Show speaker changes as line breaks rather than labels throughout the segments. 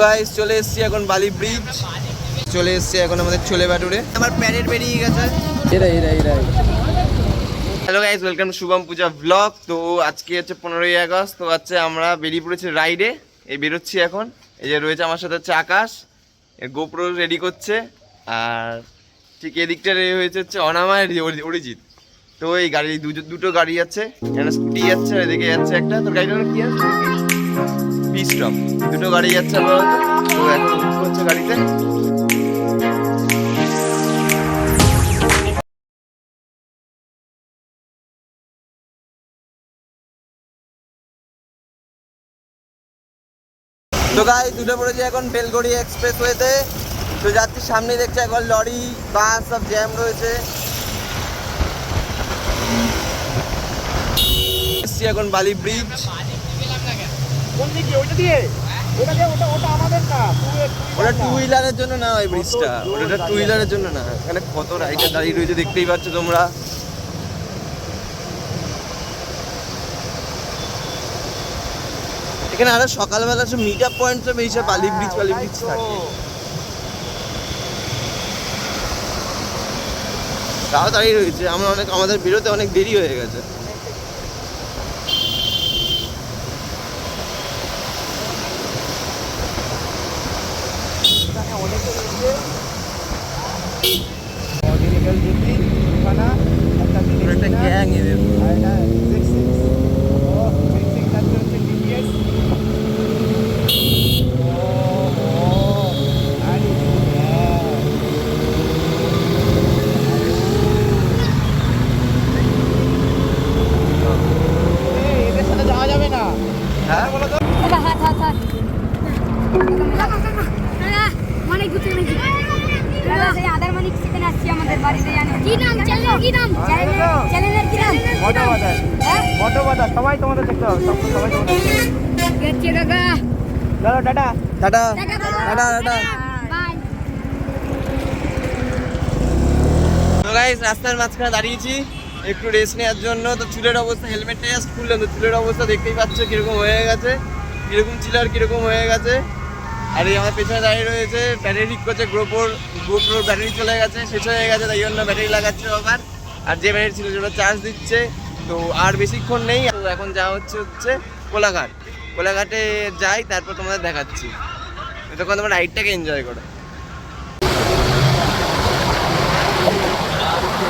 Guys চলে এসেছি এখন বালি ব্রিজ চলে এসেছি এখন আমাদের চলে বাটুরে। আমার প্যারেড বেরিয়ে গেছে।
এরাই এরাই এরাই।
Hello guys welcome Shubham Puja blog তো আজকে হচ্ছে পনেরোই আগস্ট তো হচ্ছে আমরা বেরিয়ে পড়েছি রাইডে এই বেরোচ্ছি এখন। এই যে রয়েছে আমার সাথে হচ্ছে আকাশ। গোপ্রো রেডি করছে। আর ঠিক এদিকটা হয়েছে হচ্ছে অনামায় অরিজিৎ। তো এই গাড়ি দুটো গাড়ি আছে। স্কুটি যাচ্ছে এদিকে যাচ্ছে একটা। তোর গাড়িটা কি আছে? পি স্টপ দুটো গাড়ি যাচ্ছে আপাতত তো এখন হচ্ছে গাড়িতে। তো গাই দুটো পড়েছে এখন বেলগড়ি এক্সপ্রেস ওয়েতে তো যাচ্ছি সামনে দেখছে এখন লরি, বাস, সব জ্যাম রয়েছে। এসছি এখন বালি ব্রিজ
কোন দিকে? ওইটা দিয়ে? ওটা দিয়ে ওটা ওটা আমাদের না
ওটা টু হুইলারের জন্য না ওই ব্রিজটা ওটা টু হুইলারের জন্য না। এখানে কত রাইডার দাঁড়িয়ে রয়েছে দেখতেই পাচ্ছ তোমরা। এখানে আরও সকালবেলা সব মিট আপ পয়েন্ট সব এইসব ব্রিজ বালি ব্রিজ থাকে। তাড়াতাড়ি রয়েছে। আমরা অনেক আমাদের বেরোতে অনেক দেরি হয়ে গেছে।
একটা
গ্যাং এদের
আর এটা সিক্স সিক্স ও সিক্স সিক্স আছে হচ্ছে ডিপিএস ও ও আরে এদের সাথে যাওয়া যাবে না
হ্যাঁ
বলো তো
দাদা হাত হাত হাত দাদা মানিক গুটি নাকি দাদা সেই আধার মানিক সেখানে আসছি আমাদের বাড়িতে জানি কি নাম চ্যানেলের কি নাম? চ্যানেলের কি নাম?
মটো বাজার
হ্যাঁ?
মটো বাজার সবাই তোমাদের দেখতে হবে সবাই তোমাদের দেখতে
কাকা
চলো tata.
Tata.
Tata
tata tata তো গাইস রাস্তার মাঝখানে দাঁড়িয়েছি। একটু রেস্ট নেওয়ার জন্য। তো চুলের অবস্থা হেলমেটটা জাস্ট খুললাম তো চুলের অবস্থা দেখতেই পাচ্ছ কীরকম হয়ে গেছে। কীরকম ছিল আর কীরকম হয়ে গেছে। আর এই আমার পেছনে দাঁড়িয়ে রয়েছে ব্যাটারি ঠিক করছে গ্রোপোর গ্রোপোর ব্যাটারি চলে গেছে, শেষ হয়ে গেছে, তাই জন্য ব্যাটারি লাগাচ্ছে আবার। আর যে ব্যাটারি ছিল সেটা চার্জ দিচ্ছে, তো আর বেশিক্ষণ নেই। তো এখন যা হচ্ছে হচ্ছে কোলাঘাট। কোলাঘাটে যাই, তারপর তোমাদের দেখাচ্ছি। তখন তোমার রাইডটাকে এনজয় করো।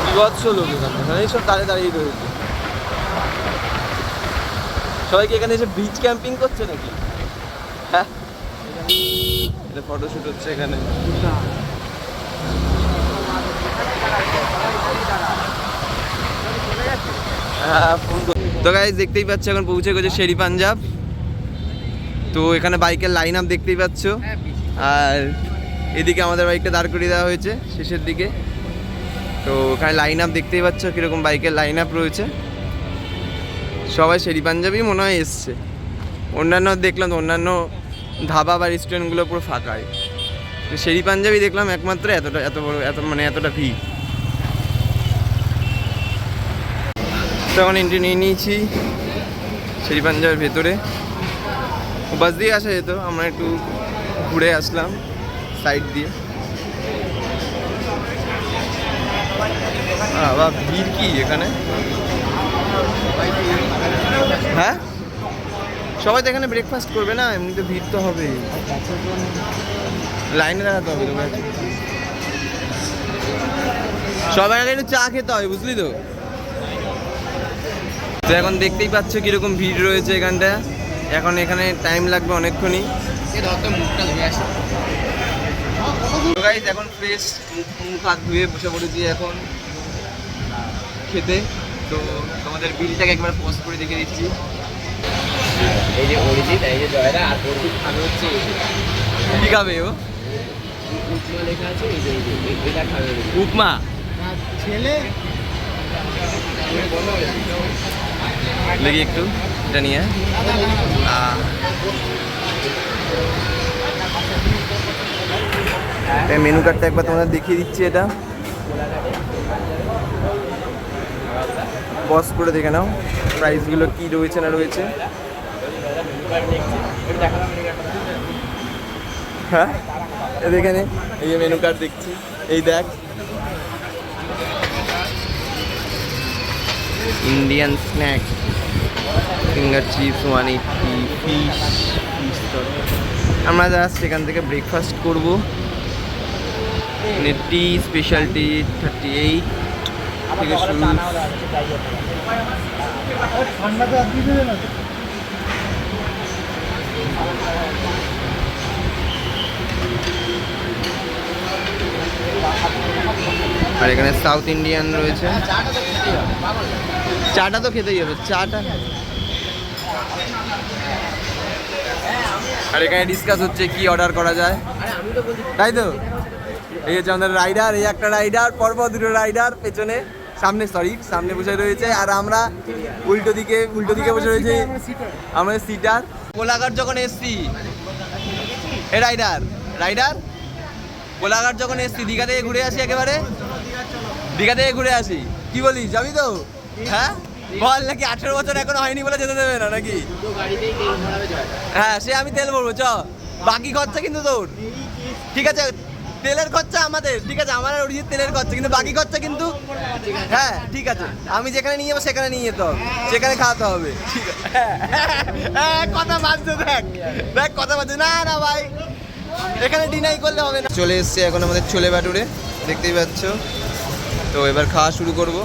বিভৎস লোক এখানে সব দাঁড়িয়ে রয়েছে। সবাই কি এখানে এসে বিচ ক্যাম্পিং করছে নাকি? হ্যাঁ? এটা ফটোশুট হচ্ছে এখানে। হ্যাঁ তো গাইজ দেখতেই পাচ্ছ, এখন পৌঁছে গেছে শেরি পাঞ্জাব তো এখানে বাইকের লাইন আপ দেখতেই পাচ্ছ। আর এদিকে আমাদের বাইকটা দাঁড় করিয়ে দেওয়া হয়েছে, শেষের দিকে। তো ওখানে লাইন আপ দেখতেই পাচ্ছ, কীরকম বাইকের লাইন আপ রয়েছে। সবাই শেরি পাঞ্জাবি মনে হয় এসছে। অন্যান্য দেখলাম অন্যান্য ধাবা বা রেস্টুরেন্টগুলো পুরো ফাঁকায় তো শেরি পাঞ্জাবি দেখলাম একমাত্র এতটা, এত বড়, এত মানে এতটা ভিড়। তখন এন্ট্রি নিয়ে নিয়েছি শেরি পাঞ্জাবের ভেতরে। বাস দিয়ে আসা যেত, আমরা একটু ঘুরে আসলাম সাইড দিয়ে। বাবা ভিড় কি এখানে? হ্যাঁ? সবাই তো এখানে ব্রেকফাস্ট করবে না এমনিতে ভিড় তো হবে লাইনে দাঁড়াতে হবে তোকে সবাই আগে একটু চা খেতে হবে বুঝলি তো? তো এখন দেখতেই পাচ্ছ কীরকম ভিড় রয়েছে এখানটা। এখন এখানে টাইম লাগবে অনেকক্ষণই। তো এখন ফ্রেশ মুখ হাত ধুয়ে বসে পড়েছি এখন খেতে। তো তোমাদের বিলটাকে একবার পোস্ট করে দেখে দিচ্ছি।
এই যে অরিজিৎ এই যে জয়রা আর অরিজিৎ খাবে হচ্ছে
কি খাবে ও?
উপমা লেখা আছে এই যে এটা খাবে।
উপমা?
ছেলে?
লেগে একটু এটা নিয়ে। মেনু কার্ডটা একবার তোমাদের দেখিয়ে দিচ্ছি এটা। পজ করে দেখে নাও প্রাইসগুলো কি রয়েছে না রয়েছে। হ্যাঁ? এই এখানে এই মেনু কার্ড দেখছি। এই দেখ। Indian snack finger chips one eighty fish fish আমরা জাস্ট এখান থেকে ব্রেকফাস্ট করব। Tea special tea thirty eight থেকে শুরু আর এখানে সাউথ ইন্ডিয়ান রয়েছে। চাটা তো খেতেই হবে, চাটা। আর এখানে ডিসকাস হচ্ছে কি অর্ডার করা যায়। তাই তো? এই হচ্ছে আমাদের রাইডার এই একটা রাইডার পরপর দুটো রাইডার পেছনে, সামনে সরি সামনে বসে রয়েছে। আর আমরা উল্টো দিকে উল্টো দিকে বসে রয়েছে। আমাদের সিটার কোলাঘাট যখন এসছি, এ রাইডার রাইডার? কোলাঘাট যখন এসছি, দীঘা থেকে ঘুরে আসি একেবারে? দীঘা থেকে ঘুরে আসি। কি বলিস যাবি তো? হ্যাঁ? বল নাকি আঠেরো বছর এখনও হয়নি বলে যেতে দেবে না নাকি? হ্যাঁ সে আমি তেল ভরবো, চ। বাকি খরচা কিন্তু তোর। ঠিক আছে তেলের খরচা আমাদের ঠিক আছে? আমার অরিজিৎ তেলের খরচা কিন্তু বাকি খরচা কিন্তু হ্যাঁ ঠিক আছে। আমি যেখানে নিয়ে যাব সেখানে নিয়ে যেতে হবে। সেখানে খাওয়াতে হবে। হ্যাঁ, কথা বাজছে দেখ। দেখ কথা বাজছে না না ভাই। এখানে ডিনাই করলে হবে না। চলে এসছে এখন আমাদের ছোলে বাটুরে। দেখতেই পাচ্ছ? তো এবার খাওয়া শুরু করব।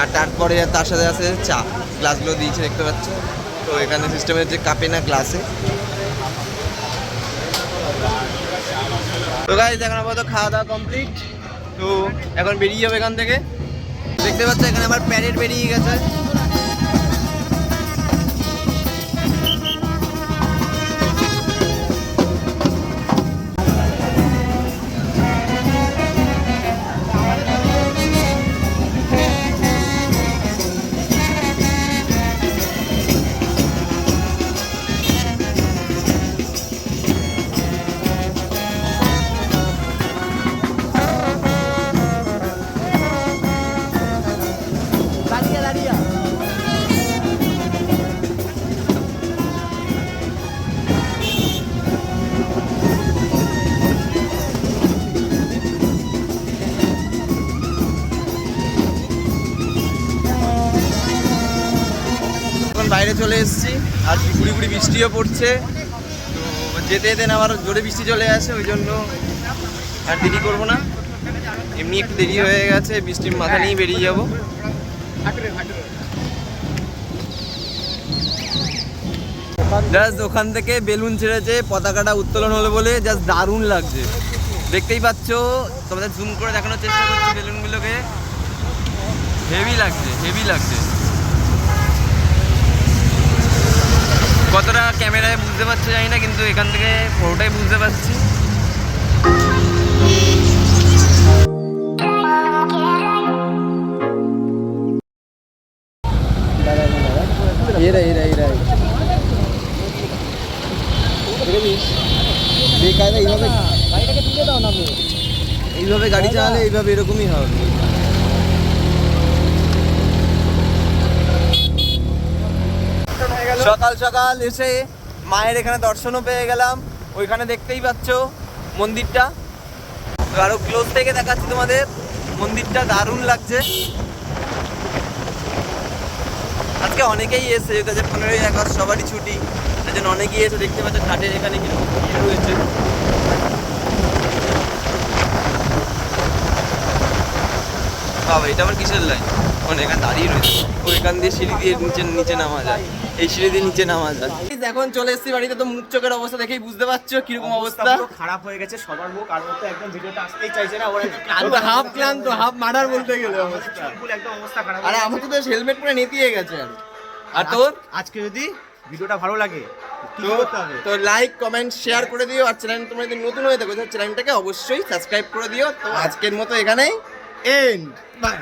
আর তারপরে তার সাথে আছে চা। গ্লাসগুলো দিয়েছে দেখতে পাচ্ছ? তো এখানে সিস্টেম হচ্ছে কাপে না গ্লাসে তো গাইজ এখন আপাতত খাওয়া দাওয়া কমপ্লিট তো এখন বেরিয়ে যাবে এখান থেকে। দেখতে পাচ্ছ, এখানে আমার প্যারেড বেরিয়ে গেছে। চলে এসেছি। আর গুড়ি গুড়ি বৃষ্টিও পড়ছে। তো যেতে যেতে না আবার জোরে বৃষ্টি চলে আসে, ওই জন্য আর দেরি করব না। এমনি একটু দেরি হয়ে গেছে, বৃষ্টির মাথা নিয়ে বেরিয়ে যাব। জাস্ট ওখান থেকে বেলুন ছেড়েছে, পতাকাটা উত্তোলন হলো বলে জাস্ট দারুণ লাগছে। দেখতেই পাচ্ছ, তোমাদের জুম করে দেখানোর চেষ্টা করছি বেলুনগুলোকে। হেভি লাগছে হেভি লাগছে। কতটা ক্যামেরায় বুঝতে পারছ জানি না কিন্তু এখান থেকে পুরোটাই বুঝতে পারছি। এরা এরা এরা বেকায়দা এইভাবে
গাড়িটাকে তুলে দাও না
এইভাবে গাড়ি চালালে এইভাবে এরকমই হবে। সকাল সকাল এসে মায়ের এখানে দর্শনও পেয়ে গেলাম। ওইখানে দেখতেই পাচ্ছ মন্দিরটা। আরও ক্লোজ থেকে দেখাচ্ছি তোমাদের। মন্দিরটা দারুণ লাগছে। আজকে অনেকেই এসে যেহেতু আজকে পনেরোই আগস্ট, সবারই ছুটি। তাই জন্য অনেকেই এসে দেখতে পাচ্ছ ঘাটের এখানে কীরকম ভিড় রয়েছে। বাবা, এটা আবার কিসের লাইন ওখানে এখানে দাঁড়িয়ে রয়েছে। ওইখান দিয়ে সিঁড়ি দিয়ে নিচে নিচে নামা যায়। এই সিঁড়ি দিয়ে নিচে নামা যায় এখন চলে এসেছি বাড়িতে তো মুখ চোখের অবস্থা দেখেই বুঝতে পারছ কীরকম অবস্থা
খারাপ হয়ে গেছে সবার মুখ আর মতো একদম ভিডিওটা আসতেই চাইছে না ওরা একটু
তো হাফ ক্লান্ত হাফ মার্ডার বলতে গেলে অবস্থা।
একদম অবস্থা খারাপ
আরে আমার তো হেলমেট পরে নেতিয়ে গেছে আর। আর তোর?
আজকে যদি ভিডিওটা ভালো লাগে কি
তো
করতে হবে?
তো লাইক কমেন্ট শেয়ার করে দিও আর চ্যানেল তোমরা যদি নতুন হয়ে থাকো চ্যানেলটাকে অবশ্যই সাবস্ক্রাইব করে দিও। তো আজকের মতো এখানেই এন্ড বাই